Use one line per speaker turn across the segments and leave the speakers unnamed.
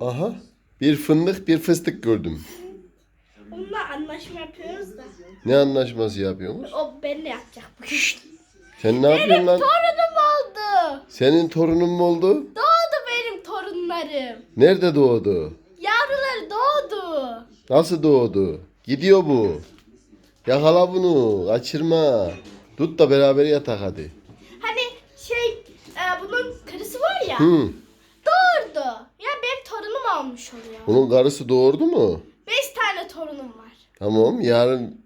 Aha. Bir fındık bir fıstık gördüm.
Onunla anlaşma yapıyoruz da.
Ne anlaşması yapıyorsunuz?
O benimle yapacak bugün.
Sen ne yapıyorsun lan?
Torunum oldu.
Senin torunun mu oldu?
Doğdu benim torunlarım.
Nerede doğdu?
Yavruları doğdu.
Nasıl doğdu? Gidiyor bu. Yakala bunu. Kaçırma. Tut da beraber yatak hadi.
Hani şey e, bunun karısı var ya.
Hı.
Olmuş oluyor.
Bunun karısı doğurdu mu?
Beş tane torunum var.
Tamam. Yarın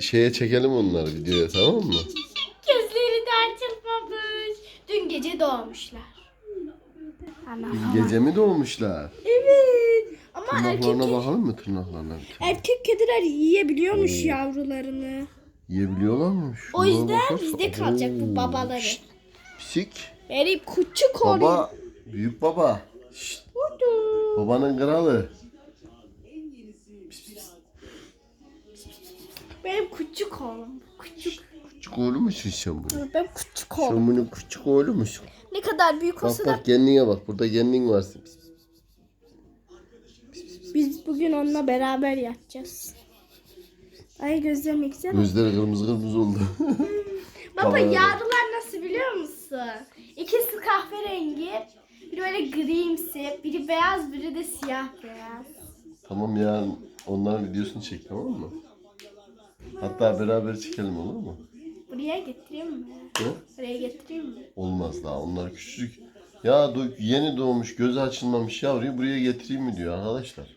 şeye çekelim onları videoya tamam mı?
Gözleri de açılmamış. Dün gece doğmuşlar. Ana.
Gece mi doğmuşlar?
Evet. Ama erkek,
Tırnaklarına bakalım mı tırnaklarına? bir tane?
erkek kediler yiyebiliyormuş yavrularını.
Yiyebiliyorlar mı?
O
Şunlara
yüzden
bakarsan-
bizde kalacak bu
Oo,
babaları.
şşt, Pisik.
Benim küçük oğlum.
Baba. Büyük baba. Şşt, babanın kralı.
Benim küçük oğlum. Küçük.
Küçük oğlu musun sen bunun?
Ben küçük oğlum.
Sen bunun küçük oğlu musun?
Ne kadar büyük
Bak
olsa da
bak kendine bak. Burada kendin varsın.
biz bugün onunla beraber yatacağız. Ay gözlerim ne güzel. oldu.
Gözleri kırmızı kırmızı oldu.
Baba yavrular nasıl biliyor musun? İkisi kahverengi. Böyle grimsi, biri beyaz, biri de siyah beyaz.
tamam ya onların videosunu çek tamam mı? Hatta beraber çekelim olur mu?
Buraya getireyim mi?
Hı?
Buraya getireyim mi?
Olmaz daha onlar küçücük. Ya yeni doğmuş gözü açılmamış yavruyu buraya getireyim mi diyor arkadaşlar.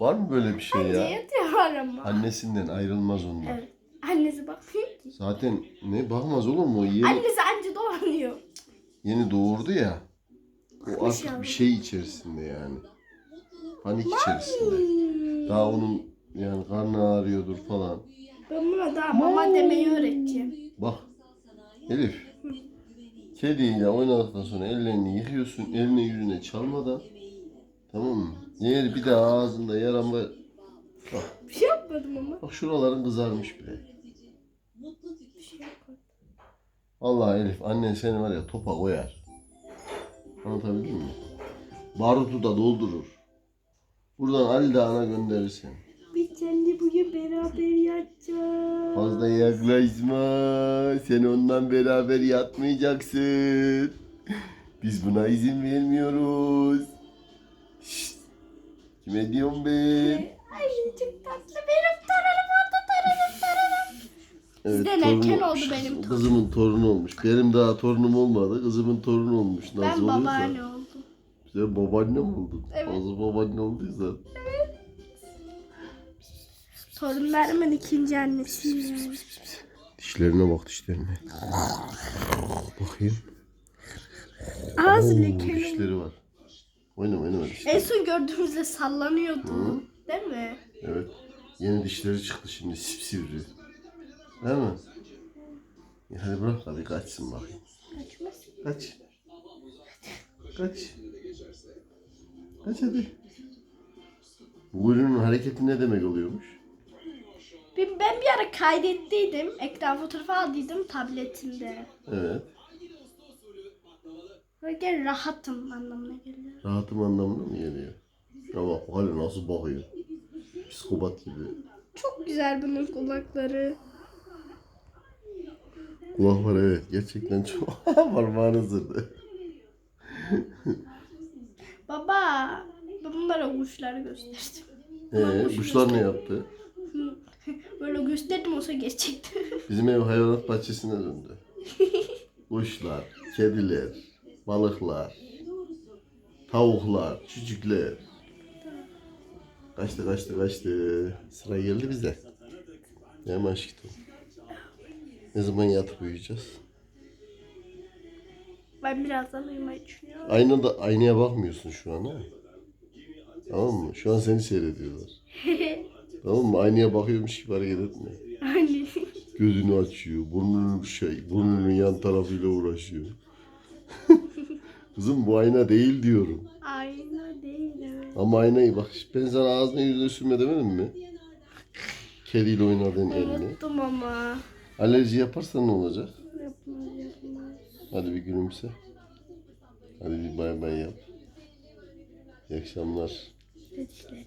Var mı böyle bir şey
Bence
ya?
yatıyor ama.
Annesinden ayrılmaz onlar.
Evet. Annesi bakmıyor ki.
Zaten ne bakmaz olur mu? Yeni,
Annesi anca doğanıyor.
yeni doğurdu ya. O artık bir şey içerisinde yani. Panik içerisinde. Daha onun yani karnı ağrıyordur falan.
Ben buna daha mama demeyi öğreteceğim.
Bak Elif. Kediyle oynadıktan sonra ellerini yıkıyorsun. Eline yüzüne çalmadan. Tamam mı? Eğer bir daha ağzında yaran var. Bak,
Bir şey yapmadım ama.
bak şuraların kızarmış bile.
Bir şey yapmadım.
Allah Elif annen seni var ya topa koyar. Anlatabildim mi? Barutu da doldurur. Buradan Ali Dağı'na gönderirsen.
Biz seninle bugün beraber yatacağız.
Fazla yaklaşma. Sen ondan beraber yatmayacaksın. Biz buna izin vermiyoruz. Şşt. Kime diyorum ben?
Ay Sizden erken oldu benim torunum.
Kızımın torunu olmuş. Benim daha torunum olmadı. Kızımın torunu olmuş. Nasıl
Ben babaanne oldum.
Sen babaanne mi oldun?
Evet.
Nasıl babaanne olduysan.
Torunlarımın ikinci yani.
Dişlerine bak dişlerine. Bakayım.
Ağzı
Oo,
lekeli.
dişleri var. Oynama oynama dişleri.
En son gördüğümüzde sallanıyordu. Değil mi?
Evet. Yeni dişleri çıktı şimdi sipsivri. Değil mi? Ya hadi bırak hadi kaçsın bakayım.
Kaçmaz.
Kaç. Kaç. Kaç hadi. Bu kuyruğun hareketi ne demek oluyormuş?
Ben, ben bir ara kaydettiydim. Ekran fotoğrafı aldıydım tabletimde.
Evet.
Böyle rahatım anlamına geliyor.
Rahatım anlamına mı geliyor? Ya bak hala nasıl bakıyor. Psikopat gibi.
Çok güzel bunun kulakları.
Kulak var evet. Gerçekten çok. Parmağını ısırdı.
Baba, ben bunlara kuşları gösterdim.
Ee, kuşlar ne yaptı?
Böyle gösterdim olsa gerçekti.
Bizim ev hayvanat bahçesine döndü. Kuşlar, kediler, balıklar, tavuklar, çocuklar. Kaçtı kaçtı kaçtı. Sıra geldi bize. Ne mi aşkım? Ne zaman yatıp uyuyacağız?
ben birazdan uyumayı düşünüyorum.
Aynada aynaya bakmıyorsun şu an ha. Tamam mı? Şu an seni seyrediyorlar. Tamam mı? Aynaya bakıyormuş gibi hareket etme.
Anne.
Gözünü açıyor. Burnunun şey, burnunun yan tarafıyla uğraşıyor. Kızım bu ayna değil diyorum.
Ayna değil.
Ama aynayı bak ben sana ağzına yüzüne sürme demedim mi? Kediyle oynadığın elini.
Unuttum ama.
Alerji yaparsan ne olacak?
Yapmaz yapmaz.
Hadi bir gülümse. Hadi bir bay bay yap. İyi akşamlar.
Dişlerim